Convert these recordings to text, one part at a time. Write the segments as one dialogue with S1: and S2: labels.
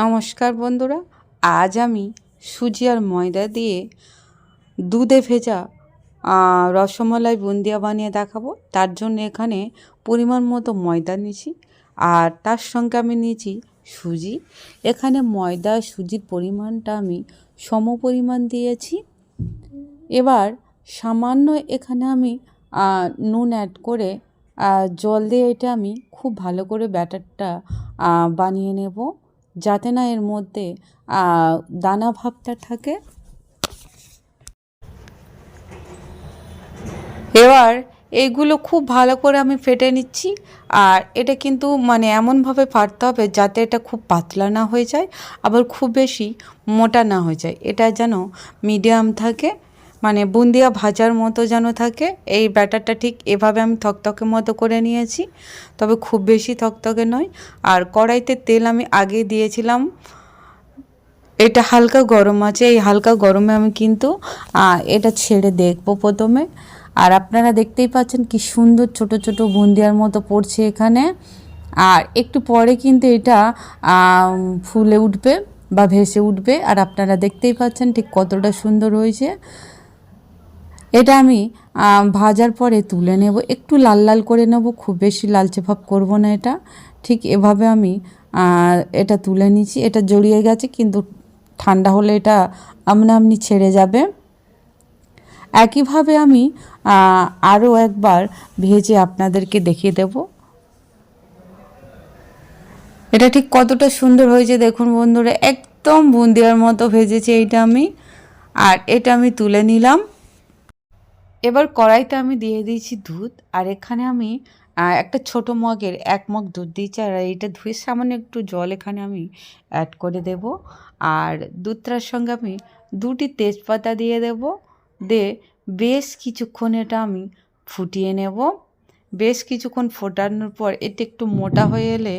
S1: নমস্কার বন্ধুরা, আজ আমি সুজি আর ময়দা দিয়ে দুধে ভেজা রসমালাই বুন্দিয়া বানিয়ে দেখাবো। তার জন্য এখানে পরিমাণ মতো ময়দা নিয়েছি আর তার সঙ্গে আমি নিয়েছি সুজি। এখানে ময়দা, সুজির পরিমাণটা আমি সম পরিমাণ দিয়েছি। এবার সামান্য এখানে আমি নুন অ্যাড করে জল দিয়ে এটা আমি খুব ভালো করে ব্যাটারটা বানিয়ে নেব। যাতে না এর মধ্যে দানা ভাবটা থাকে। এবার এইগুলো খুব ভালো করে আমি ফেটে নিচ্ছি, আর এটা কিন্তু মানে এমনভাবে ফাটতে হবে যাতে এটা খুব পাতলা না হয়ে যায়, আবার খুব বেশি মোটা না হয়ে যায়। এটা যেন মিডিয়াম থাকে। মানে বুন্দিয়া ভাজার মতো যেন থাকে, এই ব্যাটারটা ঠিক এভাবে আমি থকথকে মতো করে নিয়েছি, তবে খুব বেশি থকথকে নয়। আর কড়াইতে তেল আমি আগে দিয়েছিলাম, এটা হালকা গরম আছে, এই হালকা গরমে আমি কিন্তু এটা ছেড়ে দেখব প্রথমে। আর আপনারা দেখতেই পাচ্ছেন কি সুন্দর ছোট ছোট বুন্দিয়ার মতো পড়ছে এখানে। আর একটু পরে কিন্তু এটা ফুলে উঠবে বা ভেসে উঠবে, আর আপনারা দেখতেই পাচ্ছেন ঠিক কতটা সুন্দর হয়েছে। এটা আমি ভাজার পরে তুলে নেব। একটু লাল লাল করে নেব, খুব বেশি লালচে ভাব করব না এটা। ঠিক এভাবে আমি এটা তুলে নিচ্ছি এটা জড়িয়ে গেছে, কিন্তু ঠান্ডা হলে এটা আমনা আমনি ছেড়ে যাবে। একইভাবে আমি আরও একবার ভেজে আপনাদেরকে দেখিয়ে দেব। এটা ঠিক কতটা সুন্দর হয়েছে, দেখুন বন্ধুরা, একদম বুন্দিয়ার মতো ভেজেছি এইটা আমি। আর এটা আমি তুলে নিলাম। এবার কড়াইতে আমি দিয়ে দিয়েছি দুধ, আর এখানে আমি একটা ছোট মগের, এক মগ দুধ দিয়েছি, আর এইটা ধুয়ে সামান্য একটু জল এখানে আমি অ্যাড করে দেব। আর দুধটার সঙ্গে আমি দুটি তেজপাতা দিয়ে দেব, দিয়ে বেশ কিছুক্ষণ এটা আমি ফুটিয়ে নেব। বেশ কিছুক্ষণ ফোটানোর পর এটা একটু মোটা হয়ে এলে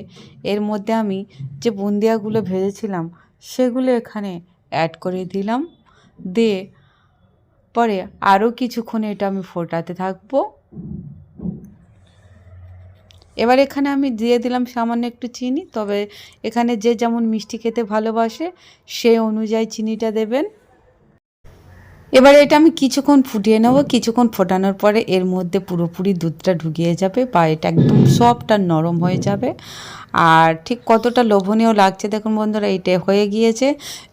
S1: এর মধ্যে আমি যে বুন্দিয়াগুলো ভেজেছিলাম, সেগুলো এখানে অ্যাড করে দিলাম। দিয়ে পরে আরও কিছুক্ষণ এটা আমি ফোটাতে থাকব। এবার এখানে আমি দিয়ে দিলাম সামান্য একটু চিনি, তবে এখানে যে যেমন মিষ্টি খেতে ভালোবাসে সেই অনুযায়ী চিনিটা দেবেন। এবারে এটা আমি কিছুক্ষণ ফুটিয়ে নেব, কিছুক্ষণ ফোটানোর পরে এর মধ্যে পুরোপুরি দুধটা ঢুকিয়ে যাবে বা এটা একদম আর নরম হয়ে যাবে। আর ঠিক কতটা লোভনীয় লাগছে দেখুন বন্ধুরা, এটা হয়ে গিয়েছে।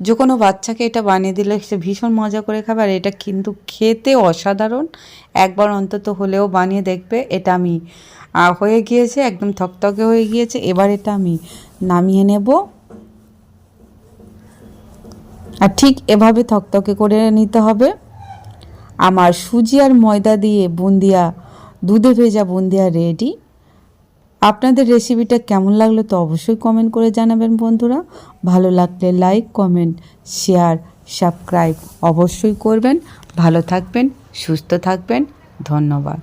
S1: যে কোনো বাচ্চাকে এটা বানিয়ে দিলে সে ভীষণ মজা করে খাবে আর এটা কিন্তু খেতে অসাধারণ। একবার অন্তত হলেও বানিয়ে দেখবে, এটা আমি হয়ে গিয়েছে, একদম থকথকে হয়ে গিয়েছে। এবার এটা আমি নামিয়ে নেব। আর ঠিক এভাবে থকথকে করে নিতে হবে। আমার সুজি আর ময়দা দিয়ে বুন্দিয়া, দুধে ভেজা বুন্দিয়া রেডি আপনাদের রেসিপিটা কেমন লাগল তো অবশ্যই কমেন্ট করে জানাবেন বন্ধুরা। ভালো লাগলে লাইক কমেন্ট শেয়ার সাবস্ক্রাইব অবশ্যই করবেন। ভালো থাকবেন, সুস্থ থাকবেন। ধন্যবাদ।